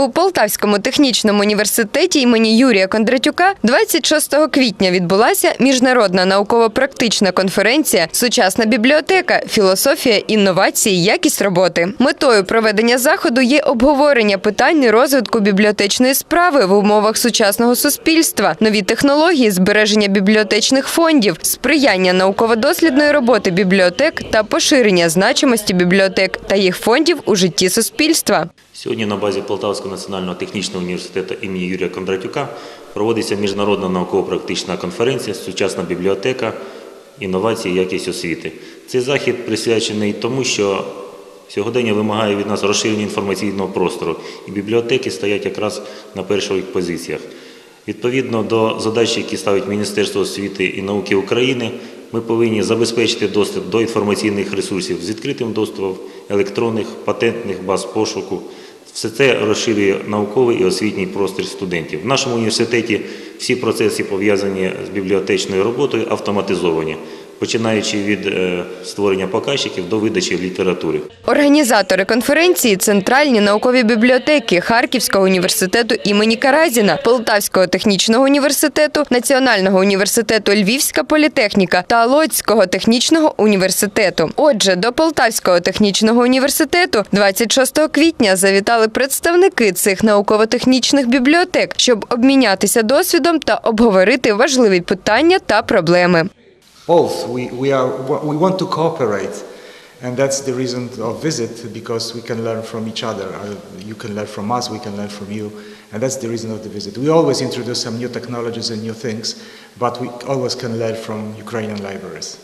У Полтавському технічному університеті імені Юрія Кондратюка 26 квітня відбулася міжнародна науково-практична конференція Сучасна бібліотека, філософія, інновації, якість роботи. Метою проведення заходу є обговорення питань розвитку бібліотечної справи в умовах сучасного суспільства, нові технології, збереження бібліотечних фондів, сприяння науково-дослідної роботи бібліотек та поширення значимості бібліотек та їх фондів у житті суспільства. Сьогодні на базі Полтавського національного технічного університету імені Юрія Кондратюка проводиться міжнародна науково-практична конференція Сучасна бібліотека, інновації, якість освіти. Цей захід присвячений тому, що сьогодення вимагає від нас розширення інформаційного простору, і бібліотеки стоять якраз на перших позиціях. Відповідно до задач, які ставить Міністерство освіти і науки України, ми повинні забезпечити доступ до інформаційних ресурсів з відкритим доступом електронних, патентних баз пошуку. Все це розширює науковий і освітній простір студентів. В нашому університеті всі процеси, пов'язані з бібліотечною роботою, автоматизовані, починаючи від е, створення показчиків до видачі літератури. Організатори конференції центральні наукові бібліотеки Харківського університету імені Каразіна, Полтавського технічного університету, Національного університету Львівська політехніка та Лодського технічного університету. Отже, до Полтавського технічного університету 26 квітня завітали представники цих науково-технічних бібліотек, щоб обмінятися досвідом та обговорити важливі питання та проблеми. both. We, we, are, we want to cooperate, and that's the reason of visit because we can learn from each other. Uh, You can learn from us, we can learn from you, and that's the reason of the visit. We always introduce some new technologies and new things, but we always can learn from Ukrainian libraries.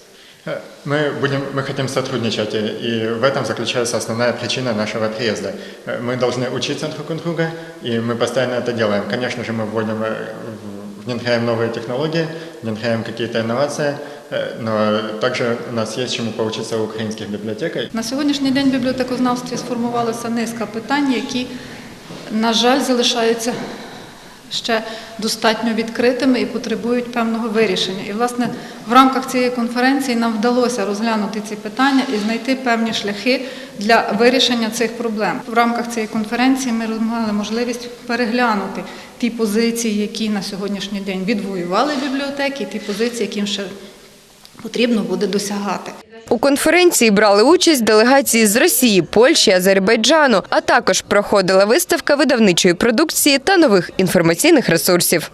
Э, Мы, будем, мы хотим сотрудничать, и и в этом заключается основная причина нашего приезда. Э, Мы должны учиться друг у друга, и мы постоянно это делаем. Конечно же, мы вводим, э, в- внедряем новые технологии, внедряем какие-то инновации, э, но также у нас есть чему поучиться у украинских библиотеках. На сьогоднішній день в бібліотекознавстві сформувалася низка питань, які, на жаль, залишаються ще достатньо відкритими і потребують певного вирішення. І, власне, в рамках цієї конференції нам вдалося розглянути ці питання і знайти певні шляхи для вирішення цих проблем. В рамках цієї конференції ми мали можливість переглянути ті позиції, які на сьогоднішній день відвоювали бібліотеки, і ті позиції, яким ще потрібно буде досягати. У конференції брали участь делегації з Росії, Польщі, Азербайджану, а також проходила виставка видавничої продукції та нових інформаційних ресурсів.